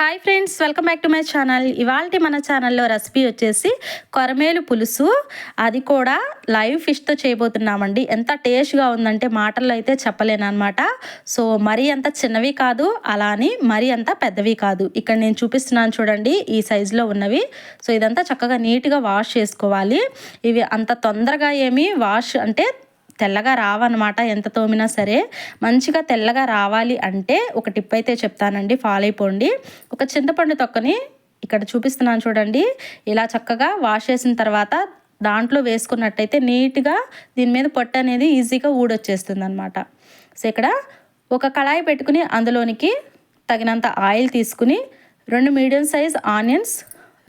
Hi friends welcome back to my channel ఇవాళ మన ఛానల్లో రెసిపీ వచ్చేసి కొరమేలు పులుసు. అది కూడా లైవ్ ఫిష్తో చేయబోతున్నామండి. ఎంత టేస్ట్గా ఉందంటే మాటల్లో అయితే చెప్పలేను అనమాట సో మరీ అంత చిన్నవి కాదు అలా అని మరీ అంత పెద్దవి కాదు. ఇక్కడ నేను చూపిస్తున్నాను చూడండి ఈ సైజులో ఉన్నవి. సో ఇదంతా చక్కగా నీట్గా వాష్ చేసుకోవాలి. ఇవి అంత తొందరగా ఏమి వాష్ అంటే తెల్లగా రావన్నమాట ఎంత తోమినా సరే. మంచిగా తెల్లగా రావాలి అంటే ఒక టిప్ అయితే చెప్తానండి. ఫాలో అయిపోండి. ఒక చింతపండు తొక్కని ఇక్కడ చూపిస్తున్నాను చూడండి. ఇలా చక్కగా వాష్ చేసిన తర్వాత దాంట్లో వేసుకున్నట్టయితే నీట్గా దీని మీద పొట్టు అనేది ఈజీగా ఊడొచ్చేస్తుంది అనమాట సో ఇక్కడ ఒక కళాయి పెట్టుకుని అందులోనికి తగినంత ఆయిల్ తీసుకుని రెండు మీడియం సైజ్ ఆనియన్స్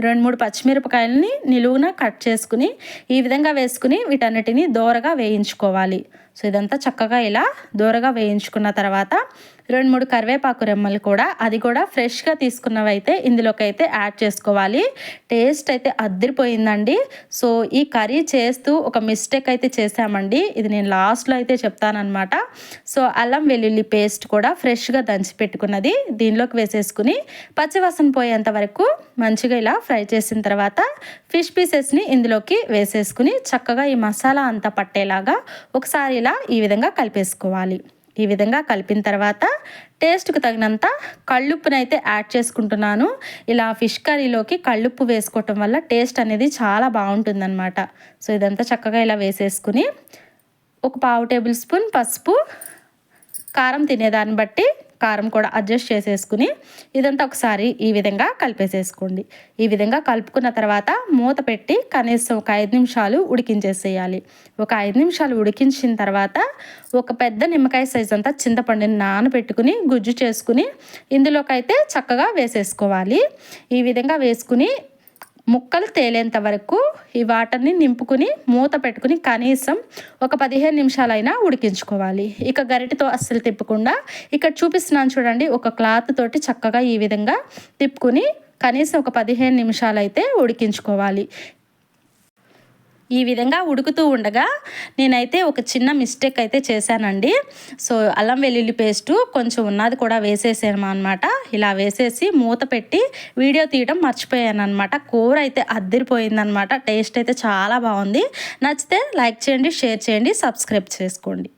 రెండు మూడు పచ్చిమిరపకాయలని నిలువున కట్ చేసుకుని ఈ విధంగా వేసుకుని వీటన్నిటిని దోరగా వేయించుకోవాలి. సో ఇదంతా చక్కగా ఇలా దూరగా వేయించుకున్న తర్వాత రెండు మూడు కరివేపాకు రెమ్మలు కూడా అది కూడా ఫ్రెష్గా తీసుకున్నవి అయితే ఇందులోకి అయితే యాడ్ చేసుకోవాలి. టేస్ట్ అయితే అద్దరిపోయిందండి. సో ఈ కర్రీ చేస్తూ ఒక మిస్టేక్ అయితే చేసామండి ఇది నేను లాస్ట్లో అయితే చెప్తానమాట సో అల్లం వెల్లుల్లి పేస్ట్ కూడా ఫ్రెష్గా దంచి పెట్టుకున్నది. దీనిలోకి వేసేసుకుని పచ్చివాసన పోయేంత వరకు మంచిగా ఇలా ఫ్రై చేసిన తర్వాత ఫిష్ పీసెస్ని ఇందులోకి వేసేసుకుని చక్కగా ఈ మసాలా అంతా పట్టేలాగా ఒకసారి ఇలా ఈ విధంగా కలిపేసుకోవాలి. ఈ విధంగా కలిపిన తర్వాత టేస్ట్కు తగినంత కళ్ళుప్పునైతే యాడ్ చేసుకుంటున్నాను. ఇలా ఫిష్ కర్రీలోకి కళ్ళుప్పు వేసుకోవటం వల్ల టేస్ట్ అనేది చాలా బాగుంటుందన్నమాట. సో ఇదంతా చక్కగా ఇలా వేసేసుకుని ఒక పావు టేబుల్ స్పూన్ పసుపు కారం తినేదాన్ని బట్టి కారం కూడా అడ్జస్ట్ చేసేసుకుని ఇదంతా ఒకసారి ఈ విధంగా కలిపేసేసుకోండి. ఈ విధంగా కలుపుకున్న తర్వాత మూత పెట్టి కనీసం ఒక ఐదు నిమిషాలు ఉడికించేసేయాలి. ఒక ఐదు నిమిషాలు ఉడికించిన తర్వాత ఒక పెద్ద నిమ్మకాయ సైజ్ అంతా చింతపండుని నానబెట్టుకుని గుజ్జు చేసుకుని ఇందులోకైతే చక్కగా వేసేసుకోవాలి. ఈ విధంగా వేసుకుని ముక్కలు తేలేంత వరకు ఈ వాటర్ని నింపుకుని మూత పెట్టుకుని కనీసం ఒక పదిహేను నిమిషాలైనా ఉడికించుకోవాలి. ఇక గరిటితో అస్సలు తిప్పకుండా ఇక్కడ చూపిస్తున్నాను చూడండి ఒక క్లాత్ తోటి చక్కగా ఈ విధంగా తిప్పుకుని కనీసం ఒక పదిహేను నిమిషాలు అయితే ఉడికించుకోవాలి. ఈ విధంగా ఉడుకుతూ ఉండగా నేనైతే ఒక చిన్న మిస్టేక్ అయితే చేశానండి. సో అల్లం వెల్లుల్లి పేస్టు కొంచెం ఉన్నది కూడా వేసేసాను అనమాట ఇలా వేసేసి మూత పెట్టి వీడియో తీయడం మర్చిపోయాను అనమాట కూర అయితే అద్దరిపోయిందనమాట టేస్ట్ అయితే చాలా బాగుంది. నచ్చితే లైక్ చేయండి షేర్ చేయండి సబ్స్క్రైబ్ చేసుకోండి.